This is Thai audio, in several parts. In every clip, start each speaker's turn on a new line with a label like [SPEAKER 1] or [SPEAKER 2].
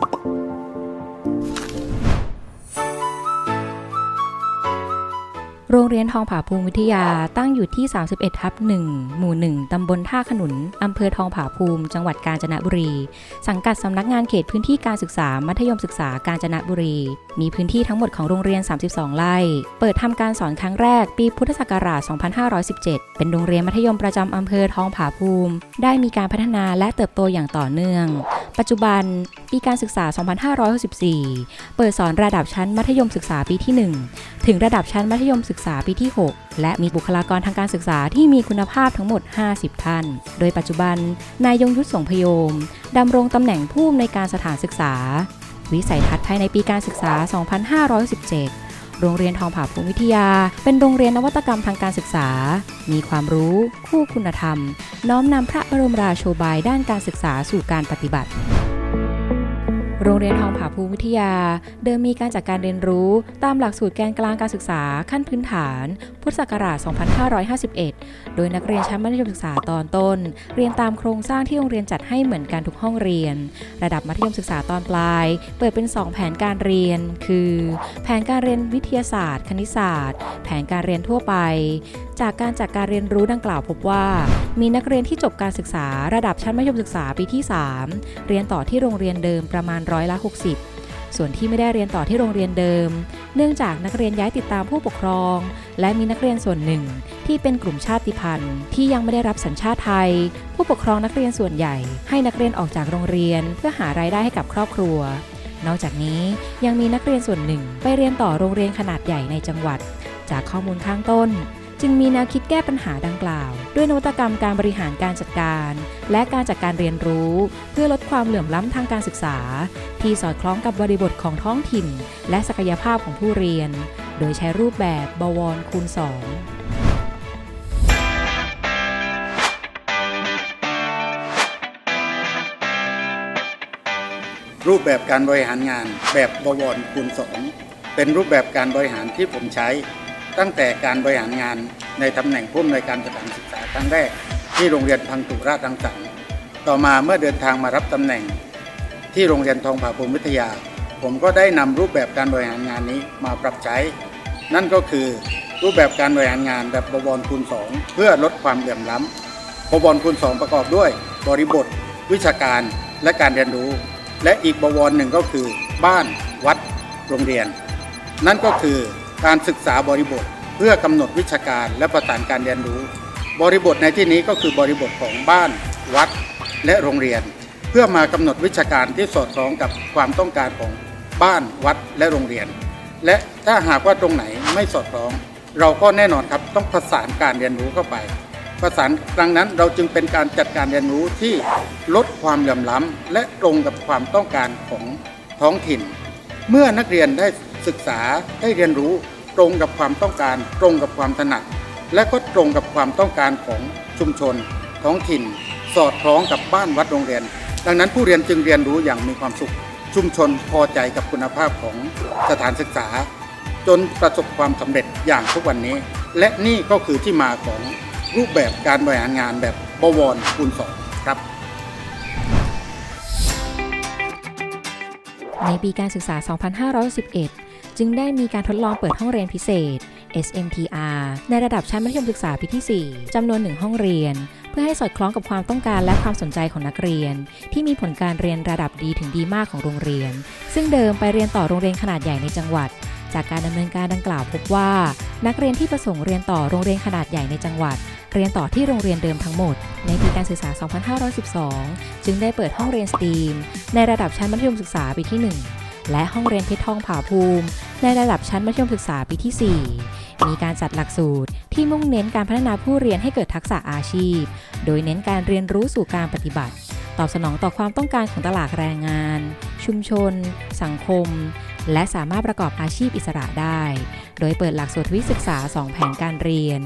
[SPEAKER 1] you โรงเรียนทองผาภูมิวิทยาตั้งอยู่ที่ 31 ทับ 1 หมู่ 1 ตำบลท่าขนุน อำเภอทองผาภูมิ จังหวัดกาญจนบุรี สังกัดสำนักงานเขตพื้นที่การศึกษา มัธยมศึกษากาญจนบุรี มีพื้นที่ทั้งหมดของโรงเรียน 32 ไร่ เปิดทำการสอนครั้งแรก ปีพุทธศักราช 2517 เป็นโรงเรียนมัธยมประจำอำเภอทองผาภูมิ ได้มีการพัฒนาและเติบโตอย่างต่อเนื่อง ปัจจุบันปีการศึกษา 2564 เปิดสอนระดับชั้นมัธยมศึกษาปีที่ 1 ถึงระดับชั้นมัธยมศึกษาปีที่ 6 และมีบุคลากรทางการศึกษาที่มีคุณภาพทั้งหมด 50 ท่าน โดยปัจจุบัน นายยงยุทธสงพยมดำรงตำแหน่งผู้อำนวยการสถานศึกษา วิสัยทัศน์ภายในปีการศึกษา 2517โรงเรียนทองผาภูมิวิทยา เป็นโรงเรียนนวัตกรรมทางการศึกษา มีความรู้ คู่คุณธรรม น้อมนำพระบรมราโชบายด้านการศึกษาสู่การปฏิบัติ โรงเรียนทองผาภูมิวิทยา เดิมมีการจัดการเรียนรู้ ตามหลักสูตรแกนกลางการศึกษาขั้นพื้นฐาน พุทธศักราช 2551 โดยนักเรียนชั้นมัธยมศึกษาตอนต้น เรียนตามโครงสร้างที่โรงเรียนจัดให้เหมือนกันทุกห้องเรียน ระดับมัธยมศึกษาตอนปลาย เปิดเป็น 2 แผนการเรียน คือ แผนการเรียนวิทยาศาสตร์ คณิตศาสตร์ แผนการเรียนทั่วไป จากการจัดการเรียนรู้ดังกล่าวพบว่า มีนักเรียนที่จบการศึกษาระดับชั้นมัธยมศึกษาปีที่ 3 เรียนต่อที่โรงเรียนเดิมประมาณร้อยละ 60 ส่วนที่ไม่ได้เรียนต่อที่โรงเรียนเดิม เนื่องจากนักเรียนย้ายติดตามผู้ปกครอง และมีนักเรียนส่วนหนึ่ง ที่เป็นกลุ่มชาติพันธุ์ ที่ยังไม่ได้รับสัญชาติไทย ผู้ปกครองนักเรียนส่วนใหญ่ ให้นักเรียนออกจากโรงเรียน เพื่อหารายได้ให้กับครอบครัว นอกจากนี้ยังมีนักเรียนส่วนหนึ่ง ไปเรียนต่อโรงเรียนขนาดใหญ่ในจังหวัด จากข้อมูลข้างต้น จึงมีแนวคิดแก้ปัญหาดังกล่าว ด้วยนวัตกรรมการบริหารการจัดการ และการจัดการเรียนรู้ เพื่อลดความเหลื่อมล้ำทางการศึกษา ที่สอดคล้องกับบริบทของท้องถิ่น และศักยภาพของผู้เรียน โดยใช้รูปแบบบวรคูณสอง
[SPEAKER 2] รูปแบบการบริหารงานแบบบวรคูณสองเป็นรูปแบบการบริหารที่ผมใช้ ตั้งแต่การบริหารงานในตำแหน่งผู้อำนวยการสถานศึกษาครั้งแรก ที่โรงเรียนพังตุราชรังสรรค์ต่อมาเมื่อเดินทางมารับตำแหน่ง ที่โรงเรียนทองผาภูมิวิทยา ผมก็ได้นำรูปแบบการบริหารงานนี้มาปรับใช้ นั่นก็คือรูปแบบการบริหารงานแบบบวรคูณสองเพื่อลดความเหลื่อมล้ำบวรคูณสองประกอบด้วย บริบท วิชาการและการเรียนรู้ และอีกบวรหนึ่งก็คือ บ้าน วัด โรงเรียน นั่นก็คือ การศึกษาบริบทเพื่อกำหนดวิชาการและประสานการเรียนรู้ บริบทในที่นี้ก็คือบริบทของบ้าน วัด และโรงเรียน เพื่อมากำหนดวิชาการที่สอดคล้องกับความต้องการของบ้านวัดและโรงเรียน และถ้าหากว่าตรงไหนไม่สอดคล้อง เราก็แน่นอนครับต้องประสานการเรียนรู้เข้าไปประสานดังนั้นเราจึงเป็นการจัดการเรียนรู้ที่ลดความเหลื่อมล้ำและตรงกับความต้องการของท้องถิ่น เมื่อนักเรียนได้ศึกษาได้เรียนรู้ ตรงกับความต้องการ ตรงกับความถนัด และก็ตรงกับความต้องการของชุมชน ท้องถิ่น สอดคล้องกับบ้านวัดโรงเรียน ดังนั้นผู้เรียนจึงเรียนรู้อย่างมีความสุข ชุมชนพอใจกับคุณภาพของสถานศึกษา จนประสบความสำเร็จอย่างทุกวันนี้ และนี่ก็คือที่มาของรูปแบบการบริหารงานแบบบวรคูณสองครับ
[SPEAKER 1] ในปีการศึกษา 2511 จึงได้มีการทดลองเปิดห้องเรียนพิเศษ SMTR ในระดับชั้นมัธยมศึกษาปีที่ 4 จำนวนหนึ่งห้องเรียน เพื่อให้สอดคล้องกับความต้องการและความสนใจของนักเรียน ที่มีผลการเรียนระดับดีถึงดีมากของโรงเรียน ซึ่งเดิมไปเรียนต่อโรงเรียนขนาดใหญ่ในจังหวัด จากการดำเนินการดังกล่าวพบว่า นักเรียนที่ประสงค์เรียนต่อโรงเรียนขนาดใหญ่ในจังหวัด เรียนต่อที่โรงเรียนเดิมทั้งหมด ในปีการศึกษา 2512 จึงได้เปิดห้องเรียนสตรีมในระดับชั้นมัธยมศึกษาปีที่ 1 และห้องเรียนเพชรทองผาภูมิ ในระดับชั้นมัธยมศึกษาปีที่ 4 มีการจัดหลักสูตรที่มุ่งเน้นการพัฒนาผู้เรียนให้เกิดทักษะอาชีพ โดยเน้นการเรียนรู้สู่การปฏิบัติ ตอบสนองต่อความต้องการของตลาดแรงงาน ชุมชน สังคม และสามารถประกอบอาชีพอิสระได้ โดยเปิดหลักสูตรวิศึกษา 2 แผนการเรียน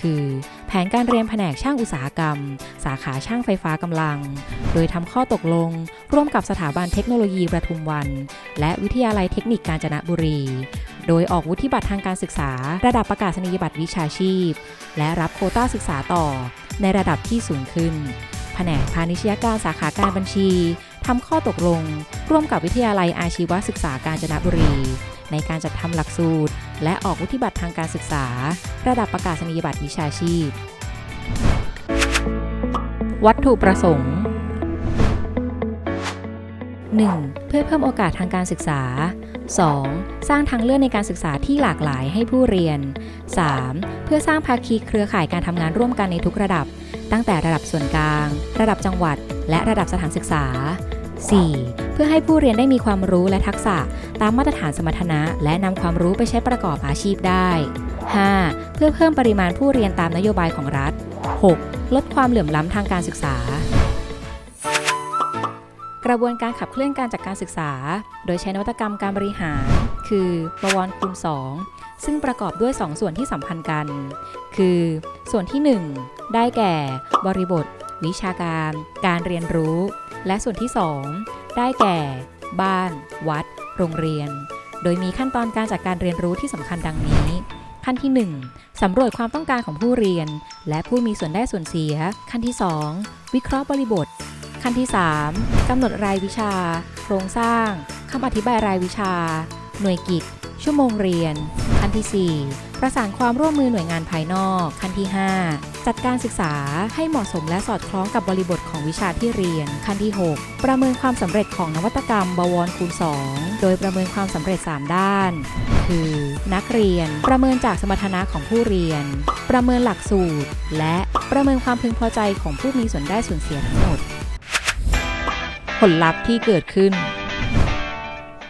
[SPEAKER 1] คือแผนการเรียนแผนกช่างอุตสาหกรรม สาขาช่างไฟฟ้ากำลัง โดยทำข้อตกลง ร่วมกับสถาบันเทคโนโลยีประทุมวัน และวิทยาลัยเทคนิคกาญจนบุรี โดยออกวุฒิบัตรทางการศึกษา ระดับประกาศนียบัตรวิชาชีพ และรับโคต้าศึกษาต่อ ในระดับที่สูงขึ้น แผนกพาณิชยการสาขาการบัญชีทำข้อตกลง ร่วมกับวิทยาลัยอาชีวศึกษากาญจนบุรี ในการจัดทำหลักสูตร และออกวุฒิบัตรทางการศึกษา ระดับประกาศนียบัตรวิชาชีพ วัตถุประสงค์ 1. เพื่อเพิ่มโอกาสทางการศึกษา 2. สร้างทางเลือกในการศึกษาที่หลากหลายให้ผู้เรียน 3. เพื่อสร้างภาคีเครือข่ายการทำงานร่วมกันในทุกระดับ ตั้งแต่ระดับส่วนกลาง ระดับจังหวัด และระดับสถานศึกษา 4. เพื่อให้ผู้เรียนได้มีความรู้และทักษะตามมาตรฐานสมรรถนะ และนำความรู้ไปใช้ประกอบอาชีพได้ 5. เพื่อเพิ่มปริมาณผู้เรียนตามนโยบายของรัฐ 6. ลดความเหลื่อมล้ำทางการศึกษา กระบวนการขับเคลื่อนการจัดการศึกษา โดยใช้นวัตกรรมการบริหาร คือบวรคูณ2ซึ่งประกอบด้วย 2 ส่วนที่สัมพันธ์กัน คือ ส่วนที่ 1 ได้แก่ บริบท วิชาการ การเรียนรู้ และส่วนที่ 2 ได้แก่ บ้าน วัด โรงเรียน โดยมีขั้นตอนการจัดการเรียนรู้ที่สำคัญดังนี้ ขั้นที่ 1สำรวจความต้องการของผู้เรียน และผู้มีส่วนได้ส่วนเสีย ขั้นที่ 2 วิเคราะห์บริบท ขั้นที่ 3กำหนดรายวิชา โครงสร้างคำอธิบายรายวิชา หน่วยกิจ ชั่วโมงเรียน ขั้นที่ 4 ประสานความร่วมมือหน่วยงานภายนอก ขั้นที่ 5 จัดการศึกษาให้เหมาะสมและสอดคล้องกับบริบทของวิชาที่เรียน ขั้นที่ 6 ประเมินความสำเร็จของนวัตกรรมบวรคูณ 2 โดยประเมินความสำเร็จ 3 ด้าน คือ นักเรียน ประเมินจากสมรรถนะของผู้เรียน ประเมินหลักสูตร และประเมินความพึงพอใจของผู้มีส่วนได้ส่วนเสียทั้งหมด ผลลัพธ์ที่เกิดขึ้น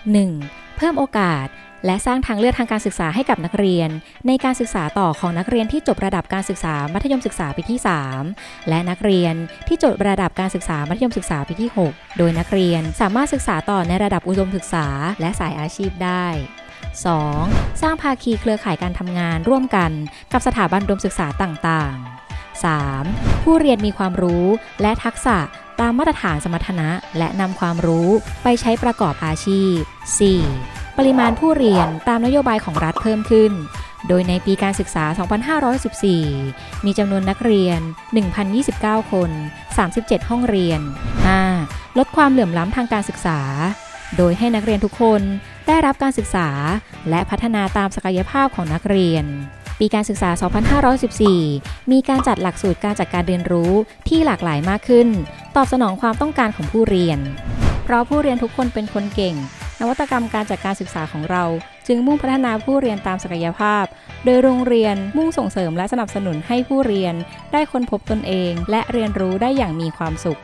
[SPEAKER 1] 1. เพิ่มโอกาส และสร้างทางเลือกทางการศึกษาให้กับนักเรียน ในการศึกษาต่อของนักเรียนที่จบระดับการศึกษามัธยมศึกษาปีที่ 3 และนักเรียนที่จบระดับการศึกษามัธยมศึกษาปีที่ 6 โดยนักเรียนสามารถศึกษาต่อในระดับอุดมศึกษาและสายอาชีพได้ 2. สร้างภาคีเครือข่ายการทำงานร่วมกันกับสถาบันอุดมศึกษาต่างๆ 3. ผู้เรียนมีความรู้และทักษะตามมาตรฐานสมรรถนะ และนำความรู้ไปใช้ประกอบอาชีพ 4. ปริมาณผู้เรียนตามนโยบายของรัฐเพิ่มขึ้น โดยในปีการศึกษา 2514 มีจำนวนนักเรียน 1,029 คน 37 ห้องเรียน 5. ลดความเหลื่อมล้ำทางการศึกษา โดยให้นักเรียนทุกคนได้รับการศึกษา และพัฒนาตามศักยภาพของนักเรียน ปีการศึกษา 2514 มีการจัดหลักสูตรการจัดการเรียนรู้ที่หลากหลายมากขึ้น ตอบสนองความต้องการของผู้เรียน เพราะผู้เรียนทุกคนเป็นคนเก่ง นวัตกรรมการจัดการศึกษาของเรา จึงมุ่งพัฒนาผู้เรียนตามศักยภาพ โดยโรงเรียนมุ่งส่งเสริมและสนับสนุนให้ผู้เรียน ได้ค้นพบตนเอง และเรียนรู้ได้อย่างมีความสุข